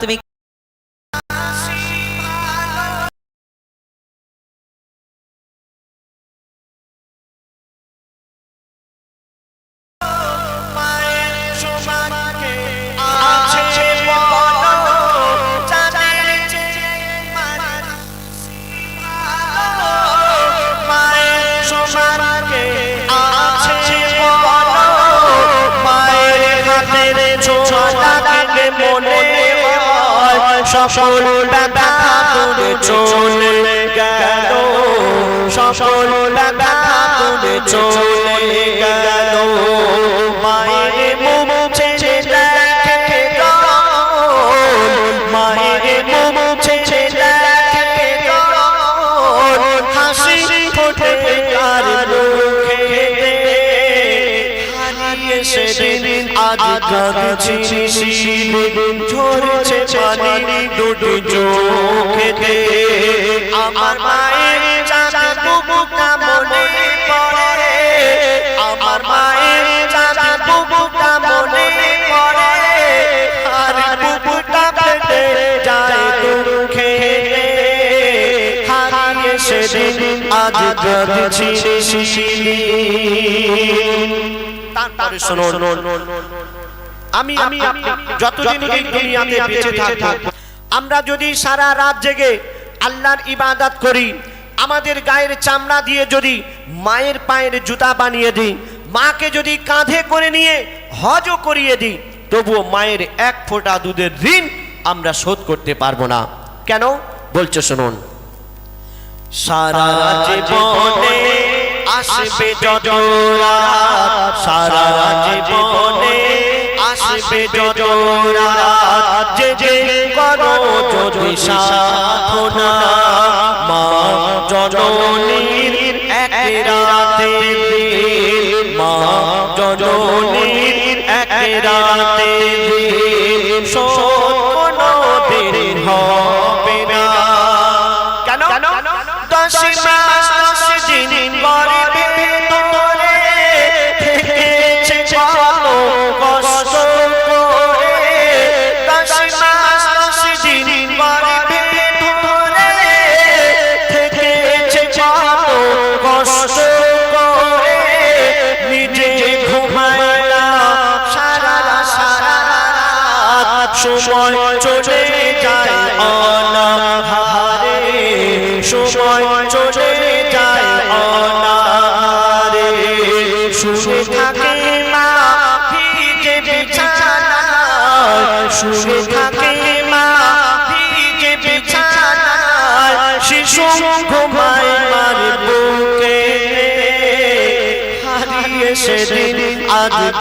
তুমি হারিয়ে সেদিন আজ কাঁদছি সেদিন ঝরছে পানি দুটি চোখেতে। আমার মায়ের চাঁদ বুকুটা মনে পড়ে আমার মায়ের চাঁদ বুকুটা মনে পড়ে আর বুকুটা ফেটে যায় দুঃখে। হারিয়ে সেদিন আজ কাঁদছি শুনুন। আমি আমি যতদিন এই দুনিয়াতে বেঁচে থাকব আমরা যদি সারা রাত জেগে আল্লাহর ইবাদত করি আমাদের গায়ের চামড়া দিয়ে যদি মায়ের পায়ের জুতা বানিয়ে দিই মাকে যদি কাঁধে করে নিয়ে হজও করিয়ে দিই তবুও মায়ের এক ফোঁটা দুধের ঋণ আমরা শোধ করতে পারব না। কেন? বলছে শুনুন। সারা জীবনে আসবে যতরা সারা জীবনে আসবে যতরা যে যে করো যদি সাধনা মা জননীর এক রাতে মা জননীর এক রাতে দিন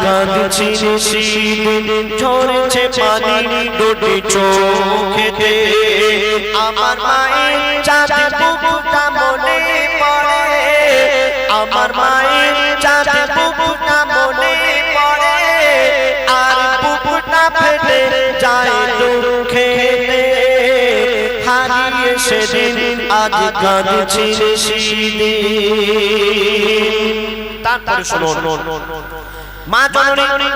কাঁদছি সেদিন ঝরছে পানি দুটি চোখেতে। আমার মায়ের চাঁদ বুকুটা মনে পড়ে। আমার মায়ের চাঁদ বুকুটা মনে পড়ে। আর বুকুটা ফেটে যায় দুঃখেতে হারিয়ে তারপরে শুনুন মা জননী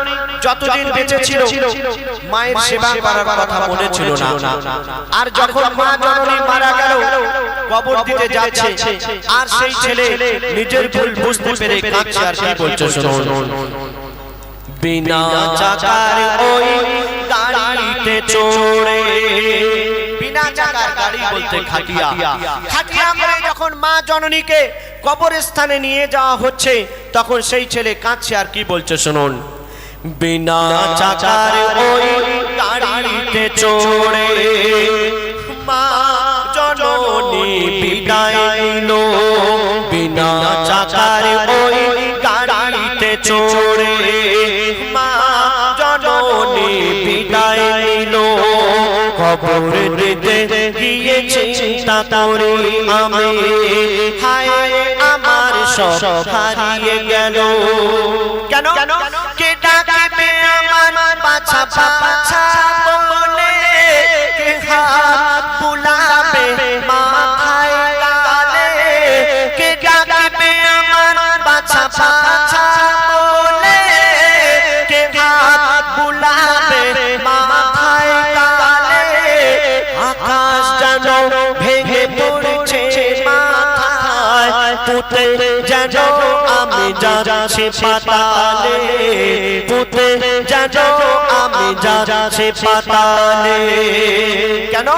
যতদিন বেঁচে ছিল মায়ের সেবা করার কথা মনে ছিল না। আর যখন মা জননী মারা গেল কবর দিতে যাচ্ছে। আর সেই ছেলে নিজের ভুল বুঝতে পেরে কাঁদছে আর কি বলছে শুনুন বিনা চাকার ওই গাড়িতে চড়ে বিনা চাকার গাড়ি বলতে খাটিয়া। খাটিয়া। করে যখন মা জননীকে কবরস্থানে নিয়ে যাওয়া হচ্ছে তখন সেই ছেলে কাঁদছে। আর কি বলছে শুনুন? বিনা চাকার ওই গাড়িতে চড়ে মা জননী বিদায় নিল বিনা চাকার ওই গাড়িতে চড়ে খবর দিতে গিয়েছে চিন্তা করে আমি। হায়, আমার সব হারিয়ে গেল। কেন? কে ডাকবে আমার পাছা পাছা বলে? কে হাত বুলাবে? মাথায় পুতে যেন আমি যাচ্ছি পাতালে, পুতে যেন আমি যাচ্ছি পাতালে। কেন?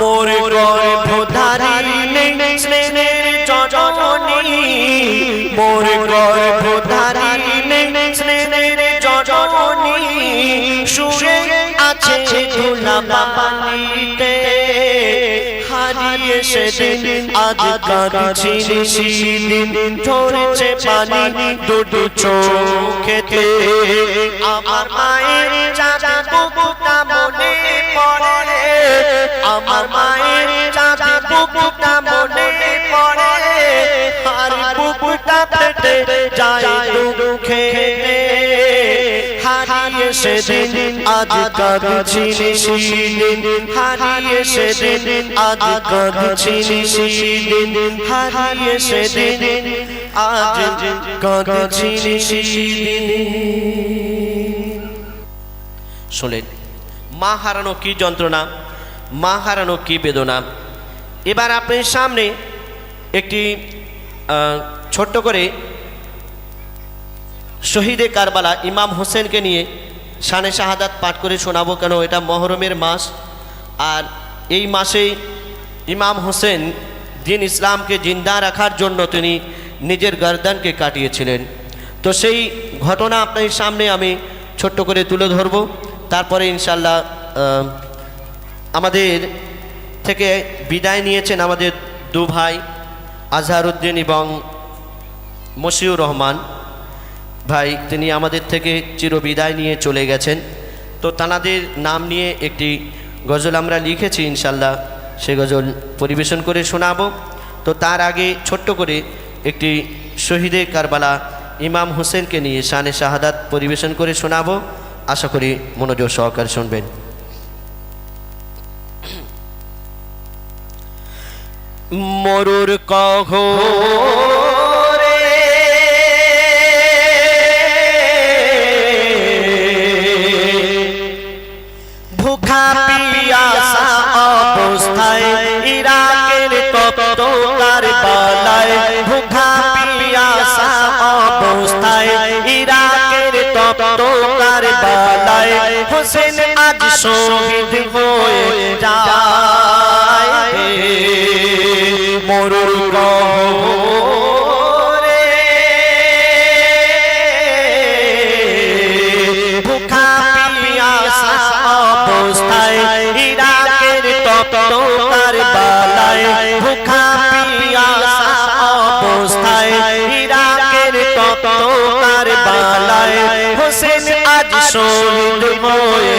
মোর গর্ভধারী নেই স্নেহের জননী। মোর গর্ভধারী নেই স্নেহের জননী। শুয়ে আছে ধুলা বাবালিতে হারিয়ে সেদিন আজ কাঁদছি নিশিদিন ঝরছে পানি দুটো চোখেতে। আমার মায়ের চাচা বুকুটা মনে পড়ে। আমার মায়ের চাচা বুকুটা মনে পড়ে। আর বুকুটা ফেটে যায় দুঃখে। হারিয়ে সেদিন, আজ হারিয়ে সেদিন, আজ হারিয়ে সেদিন, আজ শোনেন, মা হারানো কি যন্ত্রণা, মা হারানো কি বেদনা? এবার আপনার সামনে একটি ছোট্ট করে শহীদে কারবালা ইমাম হোসেনকে নিয়ে শানে শাহাদাত পাঠ করে শোনাবো কেন? এটা মহরমের মাস। আর এই মাসেই ইমাম হোসেন দিন ইসলামকে জিন্দা রাখার জন্য তিনি নিজের গর্দানকে কাটিয়েছিলেন। তো সেই ঘটনা আপনার সামনে আমি ছোট্ট করে তুলে ধরব। তারপরে ইনশাল্লাহ আমাদের থেকে বিদায় নিয়েছেন আমাদের দু ভাই আজহারউদ্দিন এবং মশিউর রহমান। ভাই, তিনি আমাদের থেকে চিরবিদায় নিয়ে চলে গেছেন। তো তানাদের নাম নিয়ে একটি গজল আমরা লিখেছি ইনশাল্লাহ। সে গজল পরিবেশন করে শোনাবো। তো তার আগে ছোট্ট করে একটি শহীদে কারবালা ইমাম হোসেনকে নিয়ে শানে শাহাদাত পরিবেশন করে শোনাবো। আশা করি মনোযোগ সহকারে শুনবেন। মরুর কহ শহীদ হয়ে যায়। মরুর গহরে। ভুখা পিয়াসা অবস্থায় ইরাকের তপ্ত কারবালায়। ভুখা পিয়াসা অবস্থায় ইরাকের তপ্ত কারবালায়। হোসেন আজ শহীদ হয়ে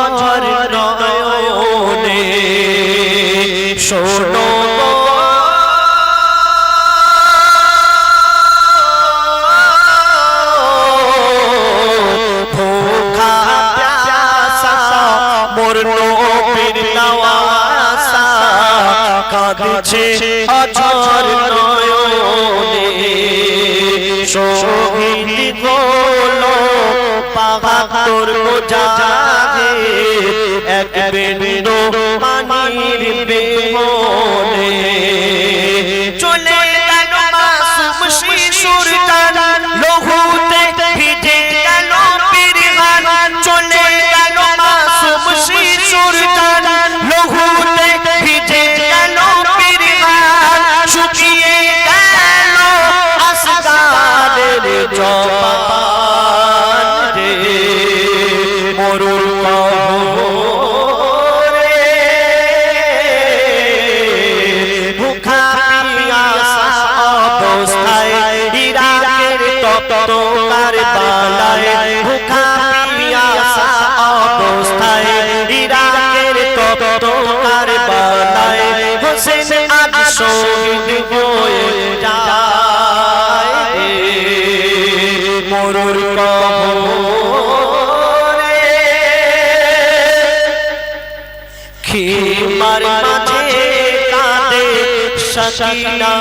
সকিনা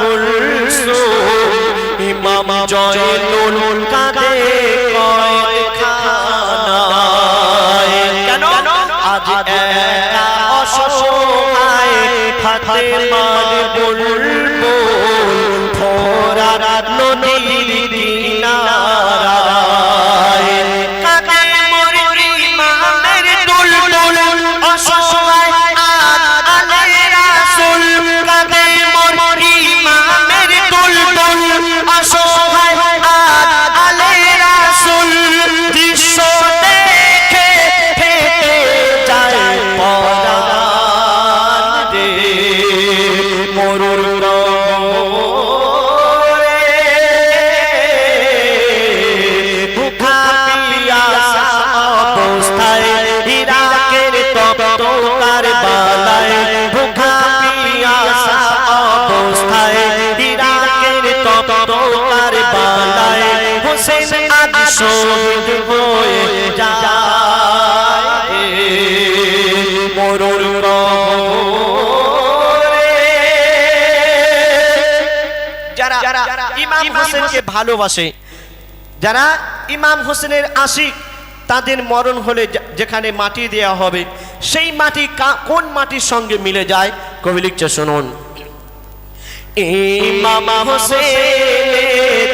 কুলসু ইমাম জয়নুল কাদে কয় খানায় কেন? আজ একা অসহায় ফাতেমার বুলবুল শহীদ হয়ে যায় মরুর যারা ইমাম হোসেনকে ভালোবাসে, যারা ইমাম হোসেনের আশিক তাদের মরণ হলে যেখানে মাটি দেয়া হবে সেই মাটি কোন মাটির সঙ্গে মিলে যায় কবি লিখছে শুনুন ইমাম হোসেন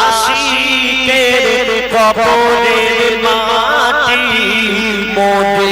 कबूल माटी मोदी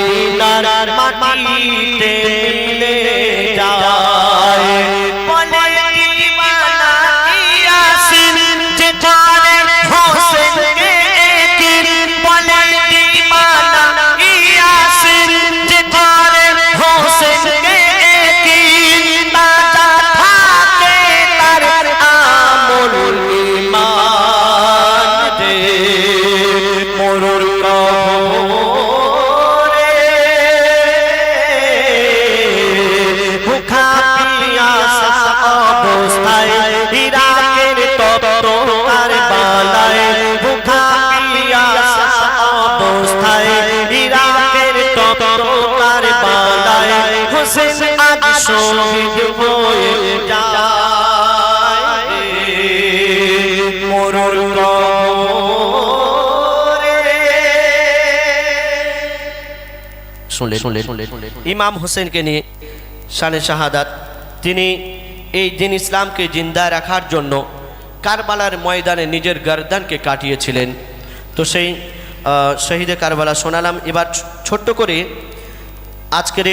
শহীদ হয়ে শুনলে ইমাম হোসেনকে নিয়ে শানে শাহাদাত, তিনি এই দিন ইসলামকে জিন্দা রাখার জন্য কারবালার ময়দানে নিজের গর্দানকে কাটিয়েছিলেন। তো সেই শহীদে কারবালা শোনালাম। এবার ছোট্ট করে আজকের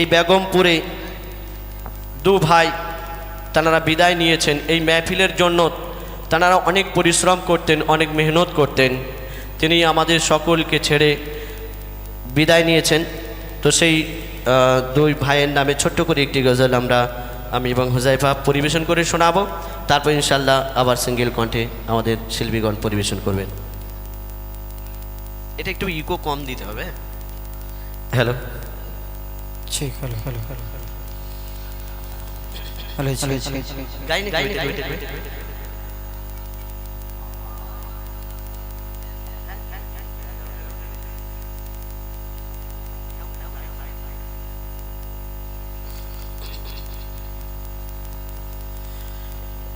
এই বেগমপুরে দু ভাই তাঁরা বিদায় নিয়েছেন। এই মেহফিলের জন্য তাঁরা অনেক পরিশ্রম করতেন অনেক মেহনত করতেন। তিনি আমাদের সকলকে ছেড়ে বিদায় নিয়েছেন। তো সেই দুই ভাইয়ের নামে ছোট্ট করে একটি গজল আমরা আমি এবং হুজাইফা পরিবেশন করে শোনাবো। তারপর ইনশাল্লাহ আবার সিঙ্গেল কণ্ঠে আমাদের শিল্পীগণ পরিবেশন করবেন। এটা একটু ইকো কম দিতে হবে। হ্যালো। ঠিক হ্যালো হ্যালো হ্যালো। হয়েছে গাইনি গাইনি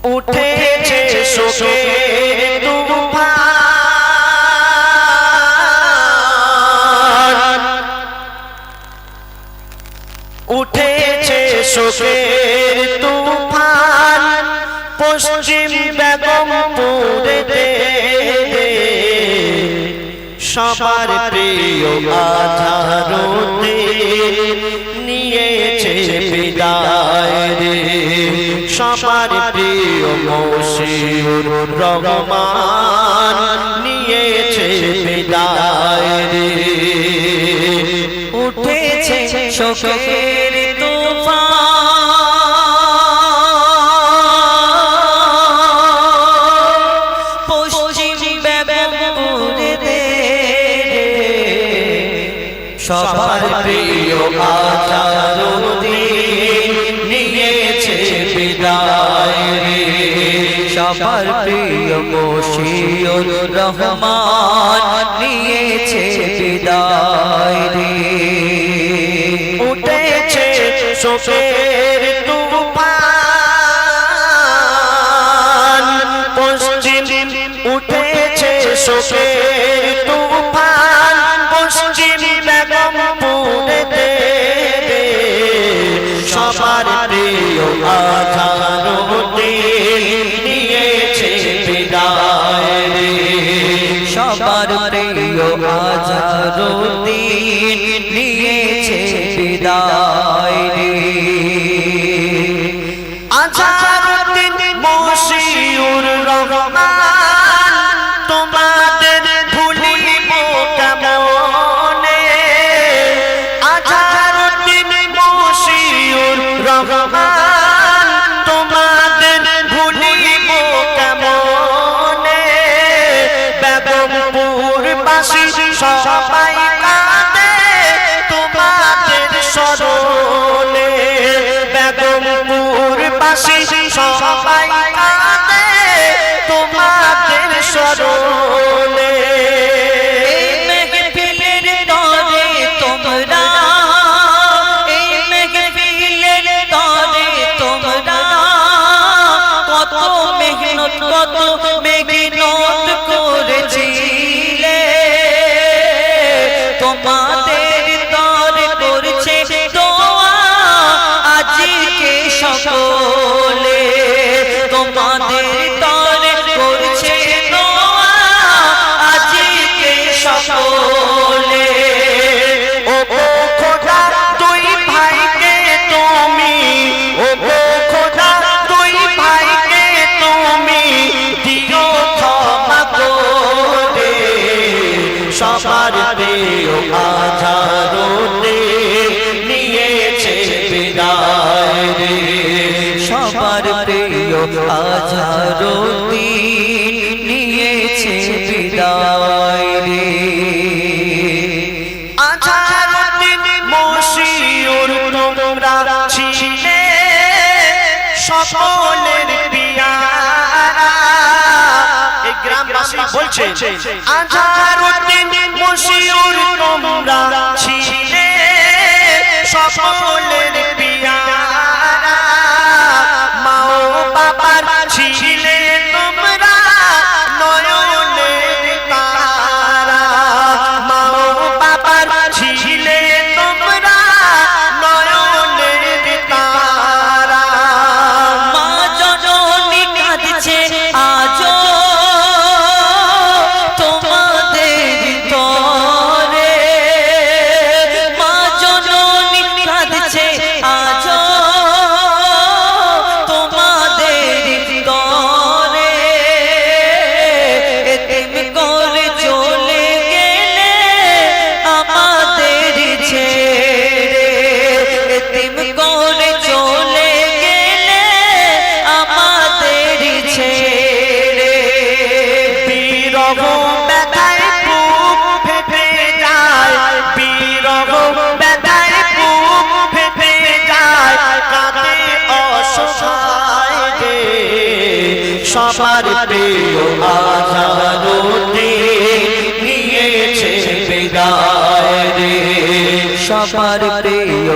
উঠে তারে আধারতে নিয়েছে বিদায় সবার প্রিয় মৌসির রগমান নিয়েছে বিদায় উঠেছে শোকের শোকের তুফান। পশ্চিম উঠেছে শোকের 心心酸。আধারুদ্দিন মুশিউর তোমরা ছিলে। সকলের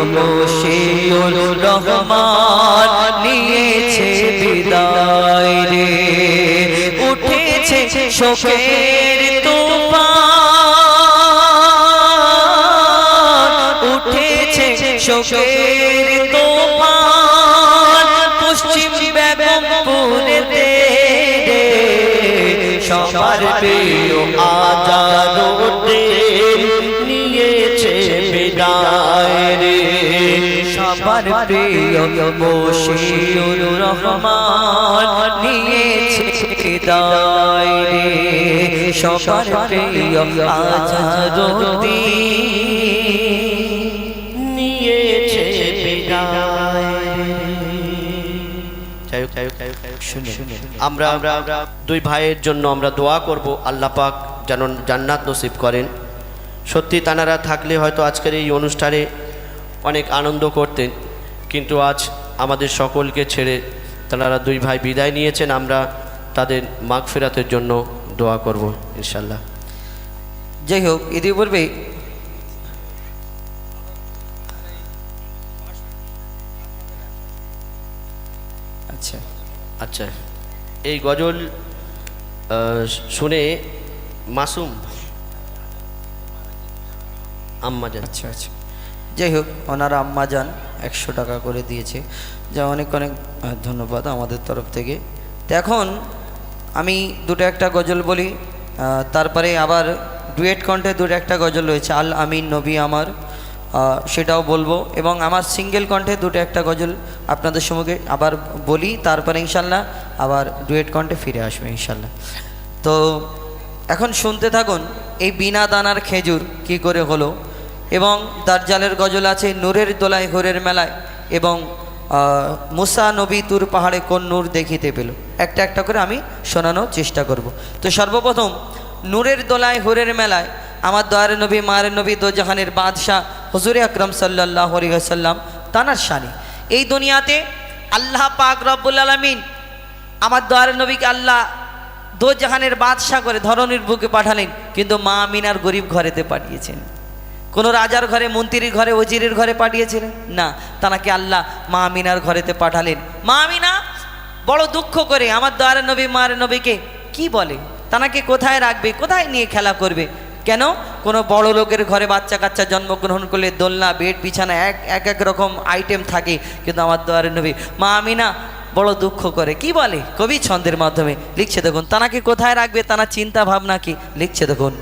মুশিউর রহমান নিয়েছে বিদায় রে। উঠেছে শোকের তুফান। উঠেছে শোকের তুফান। পশ্চিম বেগমপুরেতে সবার প্রিয় আজানো আমার প্রিয় মুশিরুর রহমান নিয়েছে সবার প্রিয় আমরা দুই ভাইয়ের জন্য আমরা দোয়া করব, আল্লাহ পাক যেন জান্নাত নসিব করেন। সত্যি তানারা থাকলে হয়তো আজকের এই অনুষ্ঠানে অনেক আনন্দ করতেন। কিন্তু আজ আমাদের সকলকে ছেড়ে তানারা দুই ভাই বিদায় নিয়েছেন আমরা তাদের মাগ ফেরাতের জন্য দোয়া করব ইনশাল্লাহ যাই হোক ইতিপূর্বে আচ্ছা। আচ্ছা এই গজল শুনে মাসুম আম্মা আচ্ছা আচ্ছা। যাই হোক, ওনারা আম্মা যান, একশো টাকা করে দিয়েছে। যা অনেক অনেক ধন্যবাদ আমাদের তরফ থেকে। তো এখন আমি দুটো একটা গজল বলি তারপরে আবার ডুয়েট কণ্ঠে দুটো একটা গজল রয়েছে, আল আমিন নবী আমার সেটাও বলব। এবং আমার সিঙ্গেল কণ্ঠে দুটো একটা গজল আপনাদের সঙ্গে আবার বলি, তারপরে ইনশাল্লাহ আবার ডুয়েট কণ্ঠে ফিরে আসবে ইনশাল্লাহ। তো এখন শুনতে থাকুন, এই বিনা দানার খেজুর কি করে হলো? এবং দার্জালের গজল আছে নূরের দোলায় হরের মেলায় এবং মুসা নবী তুর পাহাড়ে কোন নূর দেখিতে পেল। একটা একটা করে আমি শোনানোর চেষ্টা করব। তো সর্বপ্রথম, নূরের দোলায় হরের মেলায় আমার দয়ার নবী, মায়ের নবী, দোজাহানের বাদশাহ হজুরে আকরম সাল্লাহ সাল্লাম তানার শানি। এই দুনিয়াতে আল্লাহ পাক রব্বুল আলমিন আমার দয়ার নবীকে আল্লাহ দো জাহানের বাদশাহ করে ধরনের বুকে পাঠালেন, কিন্তু মা মিনার গরিব ঘরেতে পাঠিয়েছেন। কোনো রাজার ঘরে, মন্ত্রীর ঘরে, ওজিরের ঘরে পাঠিয়েছিলেন? না, তানাকে আল্লাহ মা আমিনার ঘরেতে পাঠালেন। মা আমিনা, বড় দুঃখ করে আমার দয়ার নবী, মার নবীকে কি বলে? তানাকে কোথায় রাখবে? কোথায় নিয়ে খেলা করবে? কেন? কোনো বড় লোকের ঘরে বাচ্চা কাচ্চা জন্মগ্রহণ করলে দোলনা, বেড, বিছানা, এক এক এক রকম আইটেম থাকে। কিন্তু আমার দয়ারের নবী, মা আমিনা বড় দুঃখ করে। কি বলে? কবি ছন্দের মাধ্যমে লিখছে, দেখুন, তানাকে কোথায় রাখবে? তানা চিন্তা ভাবনা কি? লিখছে, দেখুন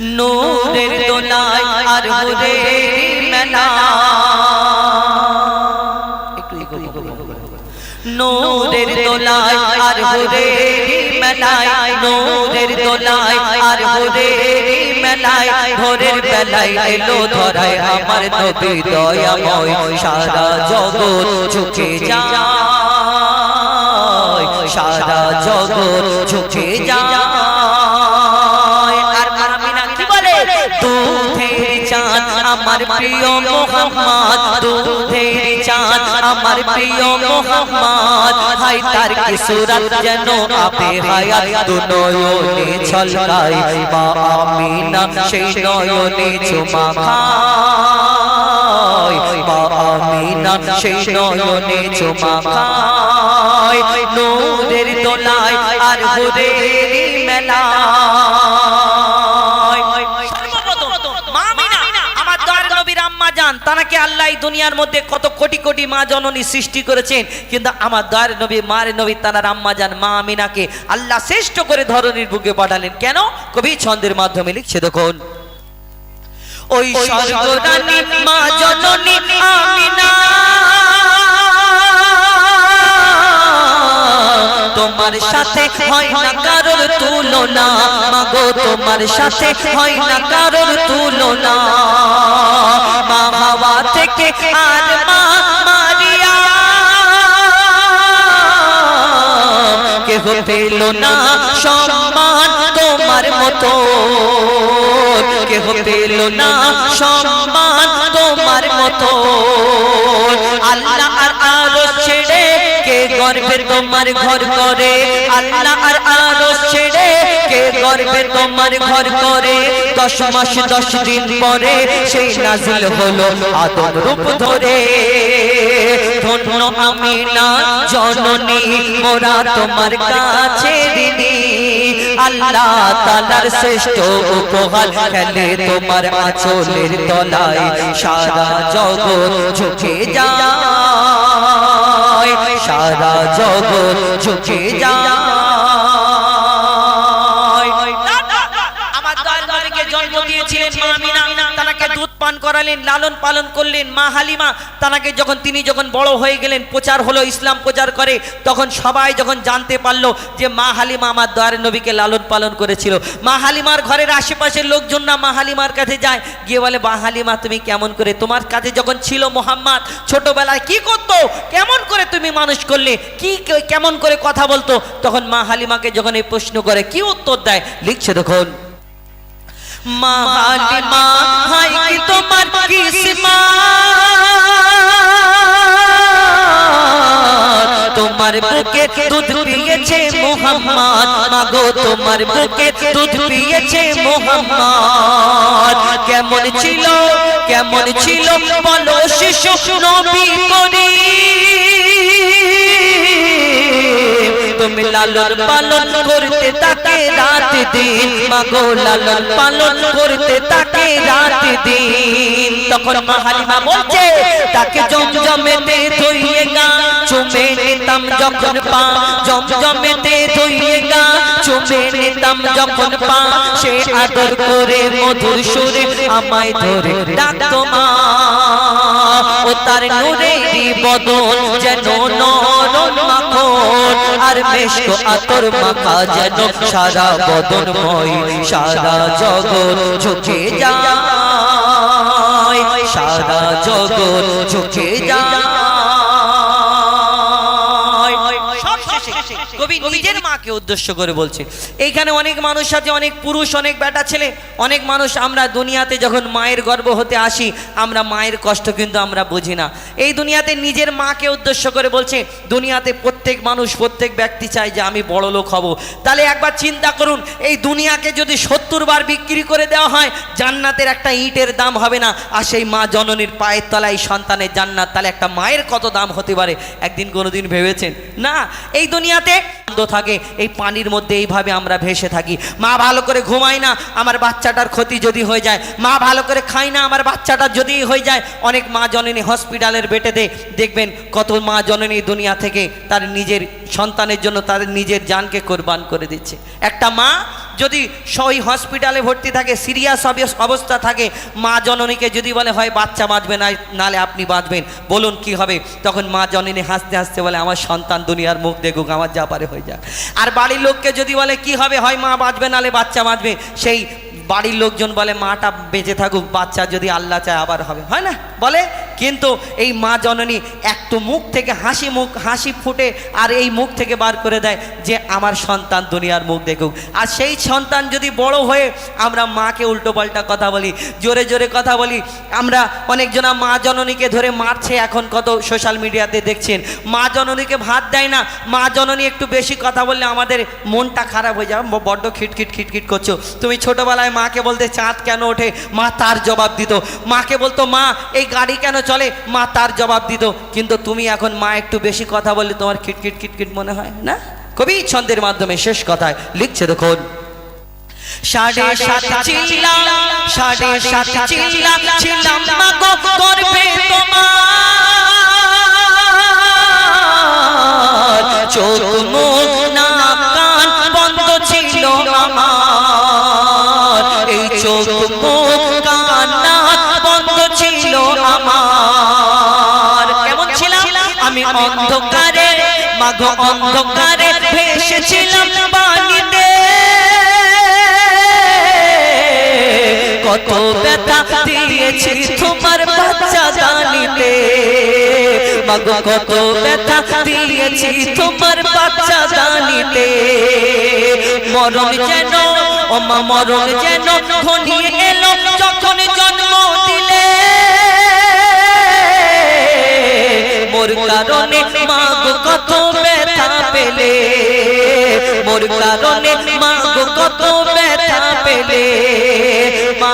নূরের দোলায় আর হুরের মেলা। নূরের দোলায় আর হুরের মেলায়, নূরের দোলায় আর মেলায়। ভোরের বেলায় এলো ধরায় আমার নবী দয়াময়। সারা জগৎ ঝুঁকে যায়, সারা জগৎ ঝুঁকে যায়। আমার প্রিয় মোহাম্মদ দুধের চাঁদ। আমার প্রিয় মোহাম্মদ হাই তার কি সুরত যেন আপে হায়াত দু নয়নে ছলকায় মা আমিনা সেই নয়নে চুমা খায়। মা আমিনা সেই নয়নে চুমা খায়। নূরের দোলায় আর হুরের মেলায়। জান তানাকে আল্লাহ এই দুনিয়ার মধ্যে কত কোটি কোটি মা জননী সৃষ্টি করেছেন কিন্তু আমার দয়ার নবী মার নবী তানার আম্মা যান মা আমিনাকে আল্লাহ শ্রেষ্ঠ করে ধরনীর বুকে পাঠালেন। কেন? কবি ছন্দের মাধ্যমে লিখছে দেখুন। ওই মা জননী আমিনা। তোমার সাথে হয় না কারোর তুলনা? মাগো, তোমার সাথে হয় না কারোর তুলনা? মা হাওয়া থেকে আর মা মারিয়া কেহ পেল না সম্মান তোমার মতো? কেহ পেল না সম্মান তোমার মতো? আল্লাহ আর গর্বের তোমার ঘর করে? আল্লাহ আর আরও ছেড়ে কে গর্বে তোমার ঘর করে? দশ মাস, দশ দিন পরে সেই নাজিল হলো আদম রূপ ধরে। ধন্য আমি জননী, মোরা তোমার কাছে আল্লাহ তালার শ্রেষ্ঠ উপহার খেলে তোমার আচলের তলায় সারা জগৎ ঝুঁকে যায়। সারা জগৎ ঝুঁকে যায় পান করালেন, লালন পালন করলেন। মা হালিমা, তানাকে যখন তিনি যখন বড় হয়ে গেলেন, প্রচার হলো, ইসলাম প্রচার করে, তখন সবাই যখন জানতে পারল যে মা হালিমা আমার দয়ার নবীকে লালন পালন করেছিল। মা হালিমার ঘরের আশেপাশের লোকজন না মা হালিমার কাছে যায়, গিয়ে বলে, মা হালিমা, তুমি কেমন করে? তোমার কাছে যখন ছিল মোহাম্মদ, ছোটবেলায় কি করতো? কেমন করে তুমি মানুষ করলে? কি কেমন করে কথা বলতো? তখন মা হালিমাকে যখন এই প্রশ্ন করে, কি উত্তর দেয়? লিখছে দেখুন। মা হালিমা হাই কি তোমার কিসমা? তোমার বুকে দুধ পিয়েছে মোহাম্মদ মাগো তোমার বুকে দুধ পিয়েছে মোহাম্মদ। কেমন ছিল কেমন ছিল বলো শিশু নবী করি তুমি লালন পালন করতে তাকে রাত দিন। মাগো লালন পালন করতে তাকে রাত দিন। তখন বলছে, তাকে জমজমেতে ধুইয়ে গা। চুমে নিতাম যখন পা, জমজমেতে ধুইয়ে গা। চুমে নিতাম যখন পা, সে আদর করে মধুর সুরে আমায় ধরে ডাকতো মা। ও তার নূরেরই বদন যেন নরম মাখন, আর আতর মাখা যেন সারা বদনময়, সারা জগৎ ঝুঁকে যায়, সারা জগৎ ঝুঁকে যায়। মাকে উদ্দেশ্য করে বলছে। এইখানে অনেক মানুষ আছে, অনেক পুরুষ, অনেক বেটা ছেলে, অনেক মানুষ আমরা দুনিয়াতে যখন মায়ের গর্ভ হতে আসি, আমরা মায়ের কষ্ট কিন্তু আমরা বুঝি না। এই দুনিয়াতে নিজের মাকে উদ্দেশ্য করে বলছে, দুনিয়াতে প্রত্যেক মানুষ, প্রত্যেক ব্যক্তি চায় যে আমি বড় লোক হব। তাহলে একবার চিন্তা করুন, এই দুনিয়াকে যদি সত্তর বার বিক্রি করে দেওয়া হয়, জান্নাতের একটা ইটের দাম হবে না। আর সেই মা জননীর পায়ের তলায় সন্তানের জান্নাত, তাহলে একটা মায়ের কত দাম হতে পারে? একদিন কোনোদিন ভেবেছেন? না, এই দুনিয়াতে থাকে এই পানির মধ্যে এইভাবে আমরা ভেসে থাকি। মা ভালো করে ঘুমাই না, আমার বাচ্চাটার ক্ষতি যদি হয়ে যায়। মা ভালো করে খাই না, আমার বাচ্চাটার যদি হয়ে যায়। অনেক মা জননী হসপিটালের বেটে দে দেখবেন কত মা জননী দুনিয়া থেকে তার নিজের সন্তানের জন্য তাদের নিজের জানকে কোরবান করে দিচ্ছে। একটা মা যদি সই হসপিটালে ভর্তি থাকে, সিরিয়াস অবস্থা থাকে, মা জননীকে যদি বলে, হয়, বাচ্চা বাঁচবে না, নালে আপনি বাঁচবেন। বলুন কি হবে? তখন মা জননী হাসতে হাসতে বলে, আমার সন্তান দুনিয়ার মুখ দেখুক, আমার যা পারে হয়ে যাক। আর বাড়ির লোককে যদি বলে, কি হবে? হয়, মা বাঁচবে, নালে বাচ্চা বাঁচবে। সেই বাড়ির লোকজন বলে, মাটা বেঁচে থাকুক, বাচ্চা যদি আল্লাহ চায় আবার হবে। হয় না? বলে? কিন্তু এই মা জননী একটু মুখ থেকে হাসি মুখ, হাসি ফুটে আর এই মুখ থেকে বার করে দেয় যে, আমার সন্তান দুনিয়ার মুখ দেখুক। আর সেই সন্তান যদি বড় হয়ে আমরা মাকে উল্টোপাল্টা কথা বলি, জোরে জোরে কথা বলি, আমরা অনেকজনা মা জননীকে ধরে মারছে এখন কত সোশ্যাল মিডিয়াতে দেখছেন। মা জননীকে ভাত দেয় না, মা জননী একটু বেশি কথা বললে আমাদের মনটা খারাপ হয়ে যাবে, বড্ড খিটখিট খিটখিট করছ। তুমি ছোটবেলায় মাকে বলতে, চাঁদ কেন ওঠে? মা তার জবাব দিত। মাকে বলতো, মা, এই গাড়ি কেন চলে? মা তার জবাব দিত, কিন্তু তুমি এখন মা একটু বেশি কথা বললে তোমার খিটখিট খিটখিট মনে হয়, না? কবি ছন্দের মাধ্যমে শেষ কথায় লিখছে, দেখুন। চোখ না ছিল আমার আমি কত ব্যথা দিয়েছি তোমার বাচ্চা দানিতে। মাগো কত ব্যথা দিয়েছি তোমার বাচ্চা দানিতে। মরণ যেন ও মা মরণ যেন ঘনিয়ে এলো, যখন জন্ম দিলে। মোর কারণে মাগো কত ব্যথা পেলে। মোর কারণে মাগো কত ব্যথা পেলে। মা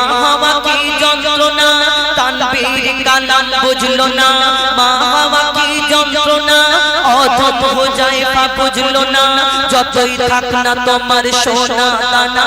কি যন্ত্রণা বুঝলো না। মা যায় বুঝলো না যতই থাক না তোমার সোনা দানা।